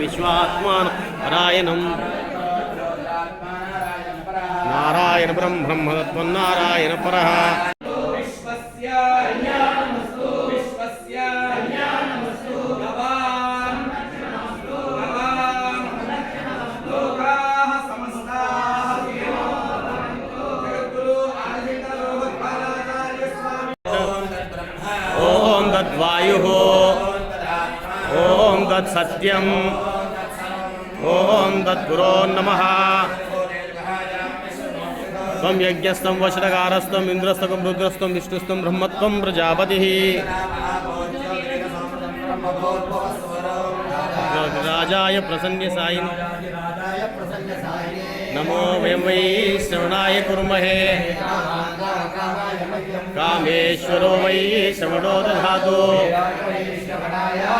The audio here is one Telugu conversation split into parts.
విశ్వాత్మాన పరాయణం నారాయణ పరం బ్రహ్మతత్వం నారాయణ పర ఓం తద్వాయు ఓం తత్సత్యం ఓం తద్గురోన్నమ త్వం యజ్ఞస్థం వశటకారస్త్వం ఇంద్రస్తకం రుద్రస్త్వం విష్ణుస్త్వం బ్రహ్మత్వం ప్రజాపతి राजाय प्रसन्न साई नमो वयम वै श्रवणाय कुर्महे। कामेश्वरो वै श्रवणो दधातु।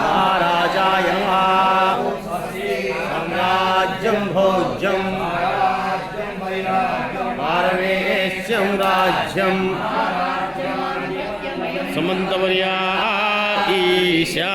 महाराजाय साम्राज्यं भोज्यं पारमेश्यं राज्यं समन्तवर्या ईशा।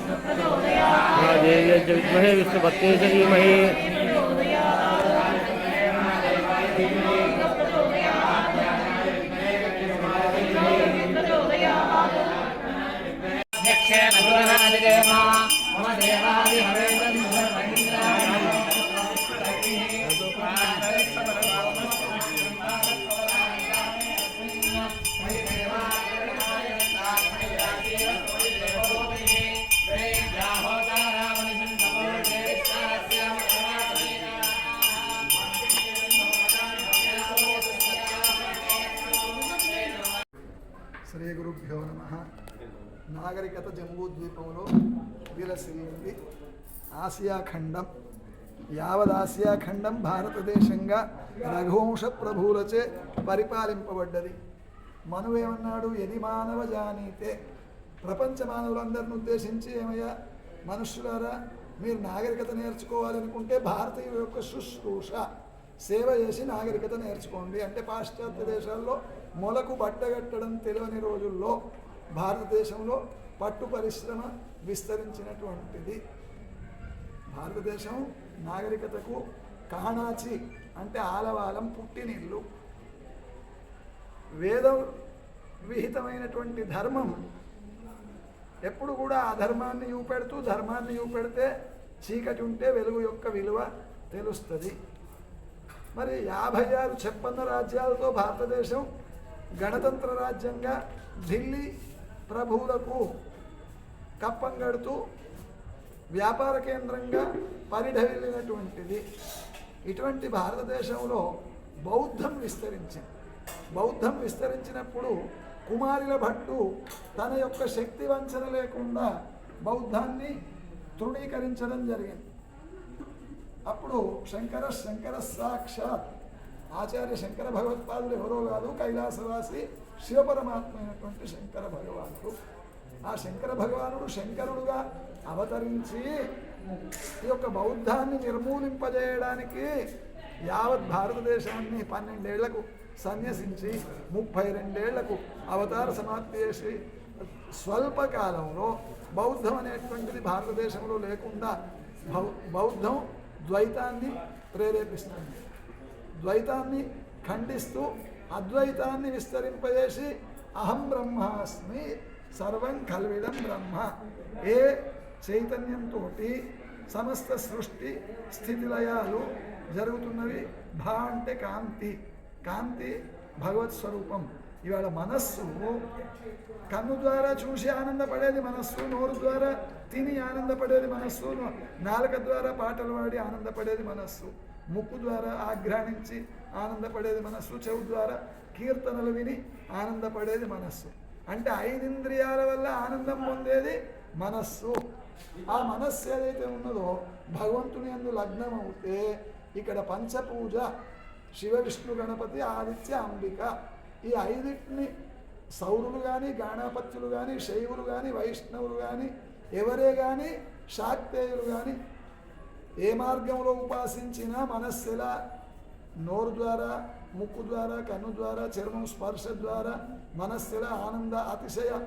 देवी विष्णुभक्ति महे నాగరికత జంబూద్వీపంలో ద్వీపంలో ఆసియా ఖండం యావదాసియాఖండం ఖండం భారతదేశంగా రఘువంశ ప్రభువులచే పరిపాలింపబడ్డది. మనువేమన్నాడు? ఎది మానవ జానీతే. ప్రపంచ మానవులందరిని ఉద్దేశించి ఏమయ్యా? మనుషులారా మీరు నాగరికత నేర్చుకోవాలనుకుంటే భారతీయుల యొక్క శుశ్రూష సేవ చేసి నాగరికత నేర్చుకోండి. అంటే పాశ్చాత్య దేశాల్లో మొలకు బట్టగట్టడం తెలియని రోజుల్లో భారతదేశంలో పట్టు పరిశ్రమ విస్తరించినటువంటిది. భారతదేశం నాగరికతకు కాణాచి అంటే ఆలవాలం పుట్టినిల్లు. వేదం విహితమైనటువంటి ధర్మం ఎప్పుడు కూడా అధర్మాన్ని చూపెడుతూ ధర్మాన్ని చూపెడితే చీకటి ఉంటే వెలుగు యొక్క విలువ తెలుస్తుంది. మరి యాభై ఆరు చెప్పన్న రాజ్యాలతో భారతదేశం గణతంత్ర రాజ్యంగా ఢిల్లీ ప్రభువులకు కప్పం గడుతూ వ్యాపార కేంద్రంగా పరిఢవిల్లినటువంటిది. ఇటువంటి భారతదేశంలో బౌద్ధం విస్తరించింది. బౌద్ధం విస్తరించినప్పుడు కుమారుల భట్టు తన యొక్క శక్తి వంచన లేకుండా బౌద్ధాన్ని తృణీకరించడం జరిగింది. అప్పుడు శంకర శంకర సాక్షాత్. ఆచార్య శంకర భగవత్పాదులు ఎవరో కాదు కైలాసవాసి శివపరమాత్మ అయినటువంటి శంకర భగవానుడు. ఆ శంకర భగవానుడు శంకరుడుగా అవతరించి ఈ యొక్క బౌద్ధాన్ని నిర్మూలింపజేయడానికి యావత్ భారతదేశాన్ని పన్నెండేళ్ళకు సన్యసించి ముప్పై రెండేళ్ళకు అవతార సమాప్తి చేసి స్వల్పకాలంలో బౌద్ధం అనేటువంటిది భారతదేశంలో లేకుండా బౌద్ధం ద్వైతాన్ని ప్రేరేపిస్తుంది. ద్వైతాన్ని ఖండిస్తూ అద్వైతాన్ని విస్తరింపజేసి అహం బ్రహ్మాస్మి సర్వం కల్విదం బ్రహ్మ. ఏ చైతన్యంతో సమస్త సృష్టి స్థితిలయాలు జరుగుతున్నవి భా అంటే కాంతి. కాంతి భగవత్ స్వరూపం. ఇవాళ మనస్సు కన్ను ద్వారా చూసి ఆనందపడేది మనస్సు నోరు ద్వారా తిని ఆనందపడేది మనస్సు నాలుక ద్వారా పాటలు పాడి ఆనందపడేది మనస్సు. ముక్కు ద్వారా ఆఘ్రాణించి ఆనందపడేది మనస్సు చెవు ద్వారా కీర్తనలు విని ఆనందపడేది మనస్సు. అంటే ఐదింద్రియాల వల్ల ఆనందం పొందేది మనస్సు. ఆ మనస్సు ఏదైతే ఉన్నదో భగవంతుని అందు లగ్నం అవుతే ఇక్కడ పంచపూజ శివ విష్ణు గణపతి ఆదిత్య అంబిక. ఈ ఐదింటిని సౌరులు కానీ గాణాపత్యులు కానీ శైవులు కానీ వైష్ణవులు కానీ ఎవరే కానీ శాక్తేయులు కానీ ఏ మార్గంలో ఉపాసించినా మనస్సు ఎలా నోరు ద్వారా ముక్కు ద్వారా కన్ను ద్వారా చర్మం స్పర్శ ద్వారా మనస్సు ఆనంద అతిశయ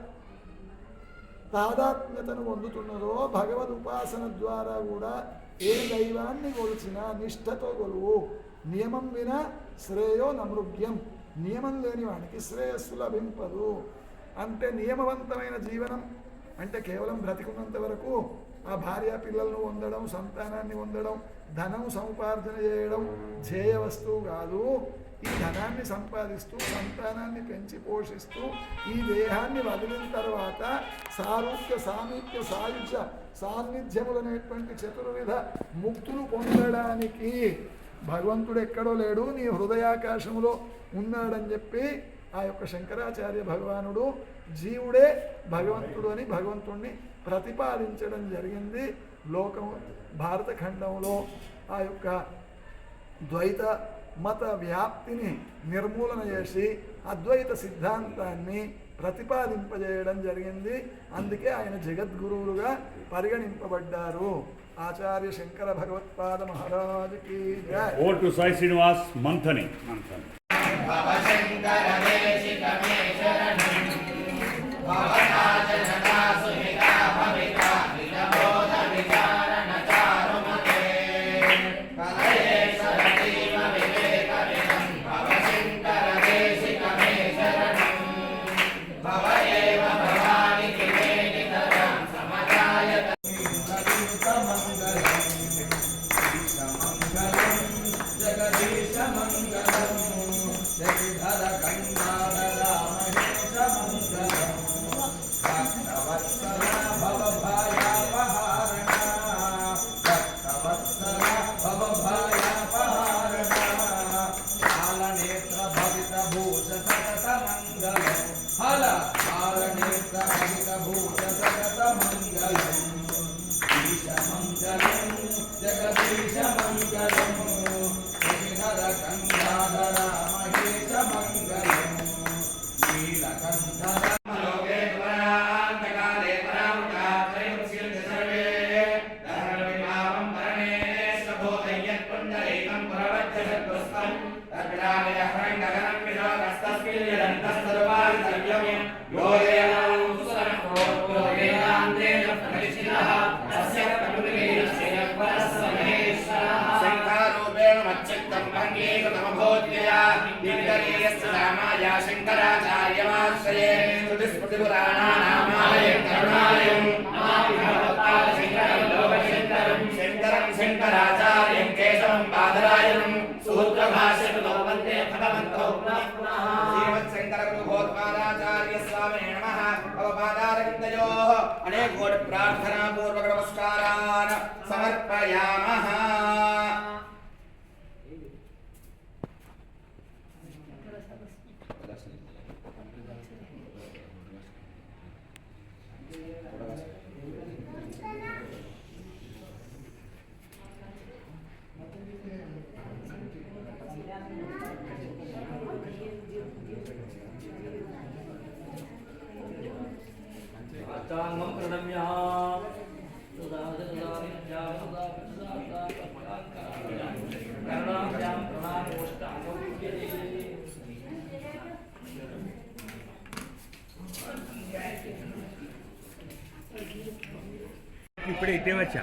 తాదాత్మ్యతను పొందుతున్నదో భగవద్ ఉపాసన ద్వారా కూడా ఏ దైవాన్ని కొలిచినా నిష్ఠతో కొలువు. నియమం విన శ్రేయో నమృగ్యం. నియమం లేని వాడికి శ్రేయస్సు లభింపదు. అంటే నియమవంతమైన జీవనం అంటే కేవలం బ్రతికున్నంత వరకు ఆ భార్య పిల్లలను పొందడం సంతానాన్ని పొందడం ధనం సముపార్జన చేయడం ధ్యేయ వస్తువు కాదు. ఈ ధనాన్ని సంపాదిస్తూ సంతానాన్ని పెంచి పోషిస్తూ ఈ దేహాన్ని వదిలిన తర్వాత సారూప్య సామీప్య సాయుధ్య సాన్నిధ్యములనేటువంటి చతుర్విధ ముక్తులు పొందడానికి భగవంతుడు ఎక్కడో లేడు నీ హృదయాకాశములో ఉన్నాడని చెప్పి ఆ యొక్క శంకరాచార్య భగవానుడు జీవుడే భగవంతుడు అని భగవంతుణ్ణి ప్రతిపాదించడం జరిగింది. లోకం భారత ఖండంలో ఆ యొక్క ద్వైత మత వ్యాప్తిని నిర్మూలన చేసి అద్వైత సిద్ధాంతాన్ని ప్రతిపాదింపజేయడం జరిగింది. అందుకే ఆయన జగద్గురువులుగా పరిగణింపబడ్డారు. ఆచార్య శంకర భగవత్పాద మహారాజుకి జయ ఓవర్ టు సాయి శ్రీనివాస్ మంథని. మంథని లోకే రామాయ శంకరాచార్యమాశ్రయే శృతిస్మృతిపురాణానామాయ కరుణాలయం శంకరం శంకరాచార్యం కేశవం బాధరాయణం సూత్రభాష్యకృతో వందే భగవంతో శ్రీమత్శంకర గురుభోత్పాదాచార్య స్వామినే నమః అవపాదారవిందయోః అష్టాంగం ప్రణమ్య కరుణాభ్యాం ప్రణామోష్టాంగం ఇప్పుడే ఇట్టే వచ్చా?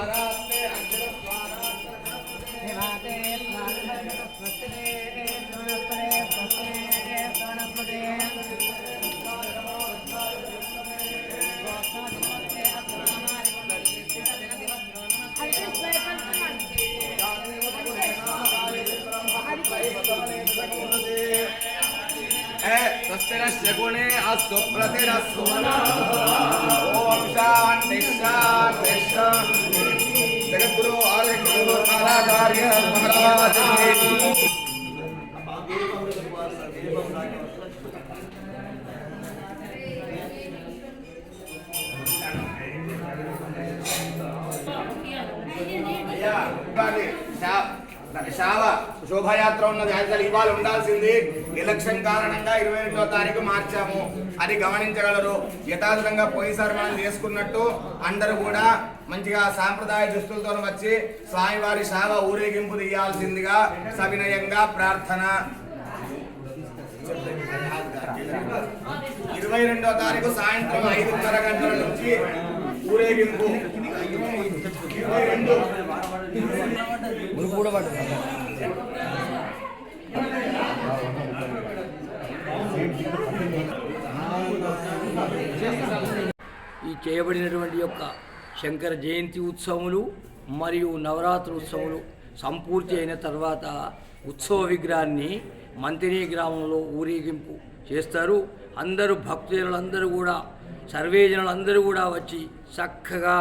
शक्तिरस्य गुणे अस्तु प्रतिरस्तु ओम शांति शांति शांति जगद्गुरु आर्य गुरु आराध्य भगवान जी Yeah, buddy. Now. శావ శోభయాత్ర ఉన్నది. అసలు ఇవాళ ఉండాల్సింది. ఎలక్షన్ కారణంగా ఇరవై ఎనిమిదో తారీఖు మార్చాము. అది గమనించగలరు. యథాతథంగా పోయినసారి మనం చేసుకున్నట్టు అందరూ కూడా మంచిగా సాంప్రదాయ దుస్తులతో వచ్చి స్వామివారి శావ ఊరేగింపు తీయాల్సిందిగా సవినయంగా ప్రార్థన. ఇరవై రెండో తారీఖు సాయంత్రం ఐదున్నర గంటల నుంచి ఊరేగింపు. ఇరవై రెండు ఈ చేయబడినటువంటి యొక్క శంకర జయంతి ఉత్సవములు మరియు నవరాత్రి ఉత్సవములు సంపూర్తి అయిన తర్వాత ఉత్సవ విగ్రహాన్ని మంతిని గ్రామంలో ఊరేగింపు చేస్తారు. అందరూ భక్తులందరూ కూడా సర్వే జనులందరూ కూడా వచ్చి చక్కగా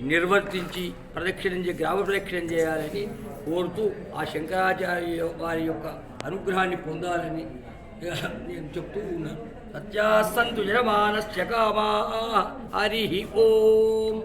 నిర్వర్తించి ప్రదక్షిణం చే గ్రామ ప్రదక్షిణం చేయాలని కోరుతూ ఆ శంకరాచార్య వారి యొక్క అనుగ్రహాన్ని పొందాలని నేను చెప్తూ ఉన్నాను. సత్యాసంతు జనమానస్య హరి ఓం.